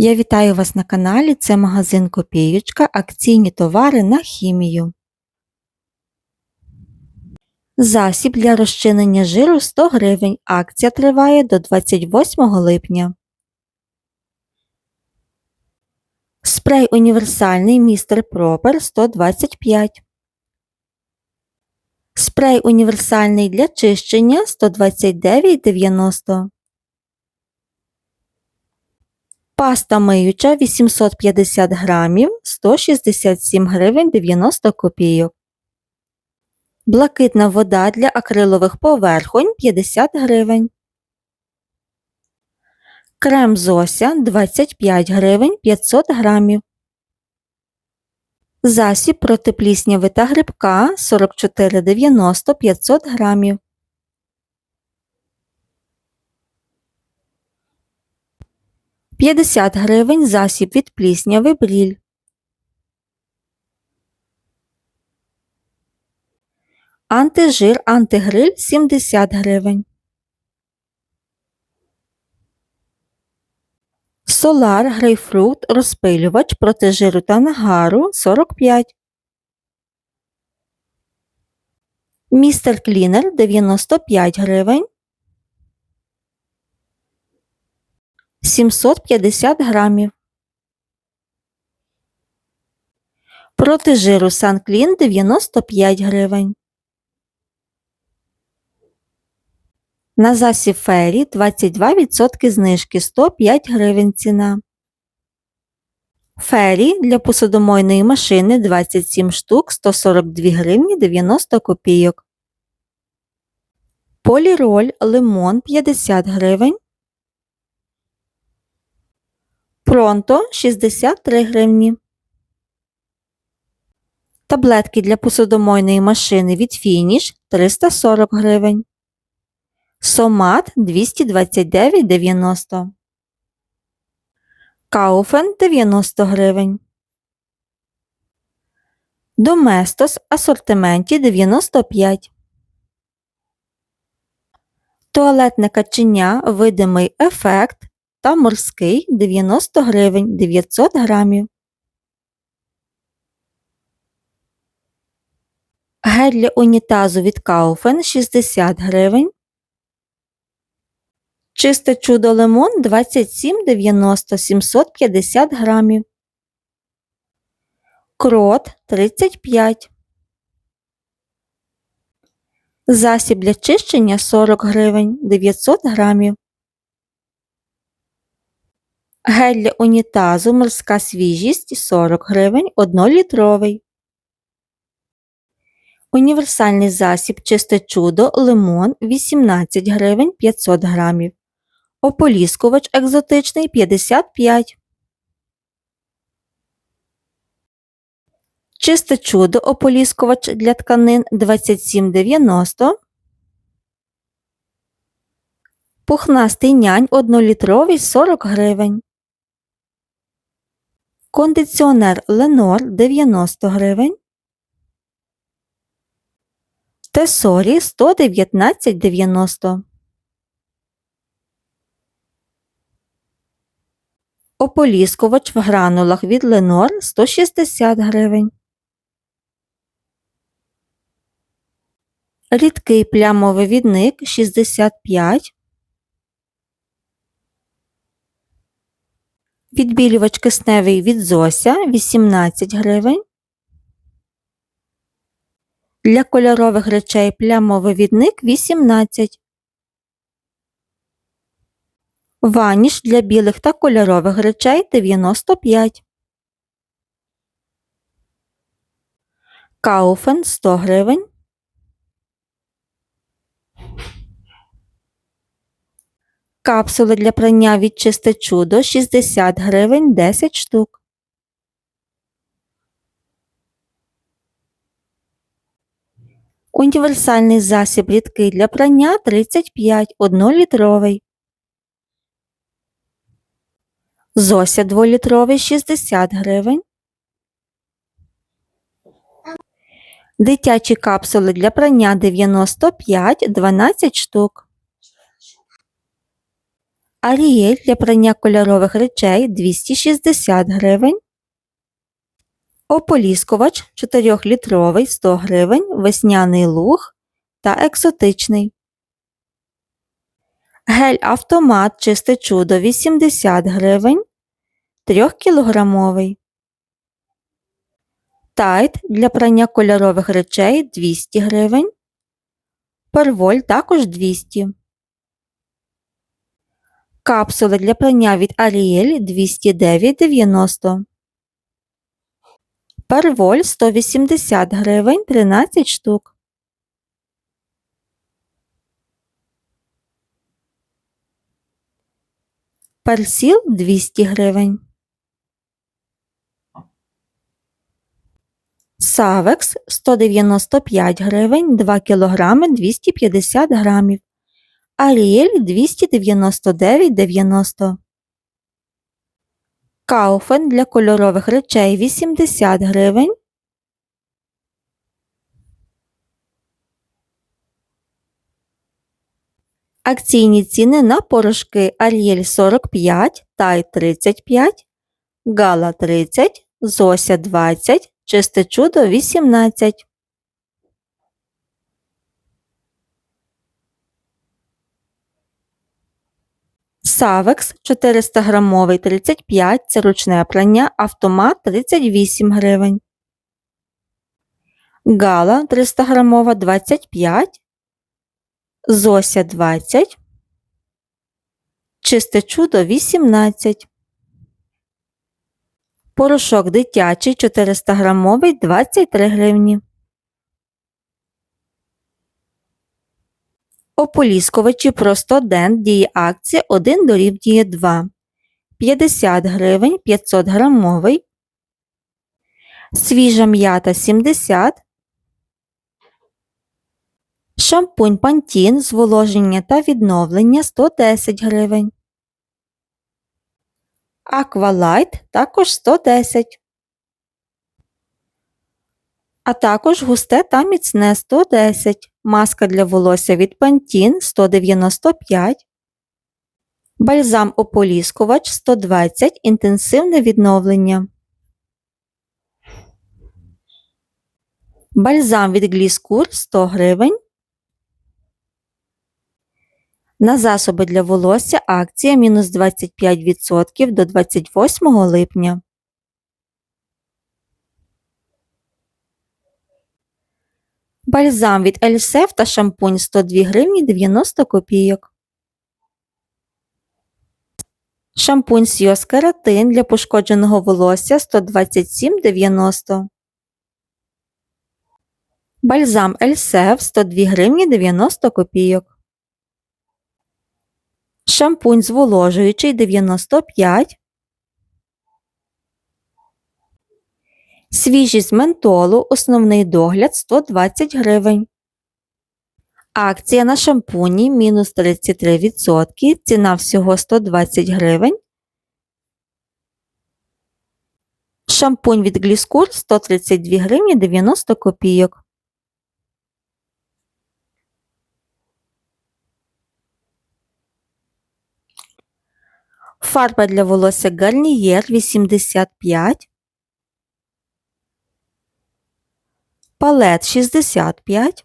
Я вітаю вас на каналі. Це магазин Копієчка, акційні товари на хімію. Засіб для розчинення жиру 100 гривень. Акція триває до 28 липня. Спрей універсальний містер Пропер 125. Спрей універсальний для чищення 129,90. Паста миюча 850 грамів 167 гривень 90 копійок. Блакитна вода для акрилових поверхонь 50 гривень. Крем Зося 25 гривень 500 грамів. Засіб проти плісняви грибка 44,90 500 грамів. П'ятдесят гривень засіб від плісняви бріль. Антижир антигриль 70 гривень. Солар грейпфрут розпилювач проти жиру та нагару 45. Містер Клінер 95 гривень. 750 грамів. Проти жиру Санклін 95 гривень. На засіб фері 22% знижки 105 гривень ціна. Фері для посудомойної машини 27 штук 142 гривні 90 копійок. Поліроль лимон 50 гривень. Пронто 63 гривні. Таблетки для посудомойної машини від Фініш 340 гривень. Сомат 229,90. Кауфен 90 гривень. Доместос асортименті 95. Туалетне каченя видимий ефект та морський 90 гривень 900 грамів. Гель для унітазу від Кауфен 60 гривень. Чисте чудо лимон 27,90 750 грамів. Крот 35. Засіб для чищення 40 гривень 900 грамів. Гель для унітазу морська свіжість 40 гривень 1-літровий. Універсальний засіб чисте чудо лимон 18 гривень 500 грамів. Ополіскувач екзотичний 55. Чисте чудо ополіскувач для тканин 27,90. Пухнастий нянь 1-літровий 40 гривень. Кондиціонер Ленор 90 гривень. Тесорі 119,90. Ополіскувач в гранулах від Ленор 160 гривень. Рідкий плямовий відник 65. Відбілювач кисневий від Зося 18 гривень. Для кольорових речей плямовий відник 18. Ваніш для білих та кольорових речей 95. Кауфен 100 гривень. Капсули для прання від чисте чудо 60 гривень 10 штук. Універсальний засіб рідкий для прання 35 1-літровий. Зося 2-літровий 60 гривень. Дитячі капсули для прання 95 12 штук. Аріель для прання кольорових речей 260 гривень. Ополіскувач 4-літровий 100 гривень, весняний луг та екзотичний. Гель автомат чисте чудо 80 гривень, 3-кілограмовий. Тайт для прання кольорових речей 200 гривень. Перволь також 200. Капсули для прання від Ariel 209,90. Перволь 180 гривень 13 штук. Персіл 200 гривень. Савекс 195 гривень 2 кг 250 грамів. Аріель 299,90. Кауфен для кольорових речей 80 гривень. Акційні ціни на порошки Аріель 45, Тай 35, Гала 30, Зося 20, Чисте чудо 18. Савекс 400 грамовий 35, це ручне прання, автомат 38 гривень. Гала 300 грамова 25. Зося 20. Чисте чудо 18. Порошок дитячий 400 грамовий 23 гривні. Ополіскувачі просто дент діє акція 1 дорівнює 2. 50 гривень 500 грамовий. Свіжа м'ята 70. Шампунь пантін зволоження та відновлення 110 гривень. Аквалайт також 110. А також густе та міцне 110. Маска для волосся від Pantene 195. Бальзам ополіскувач 120. Інтенсивне відновлення. Бальзам від Гліскур 100 гривень. На засоби для волосся акція мінус 25% до 28 липня. Бальзам від Ельсеф та шампунь 102 гривні 90 копійок. Шампунь Сйоз Кератин для пошкодженого волосся 127,90. Бальзам Ельсеф 102 гривні 90 копійок. Шампунь зволожуючий 95. Свіжість ментолу. Основний догляд 120 гривень. Акція на шампуні мінус 33%. Ціна всього 120 гривень. Шампунь від Гліскур 132 гривні 90 копійок. Фарба для волосся Гарнієр 85. Палет 65.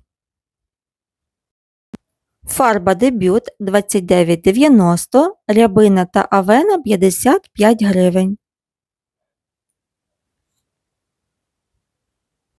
Фарба дебют 29,90, рябина та авена 55 гривень.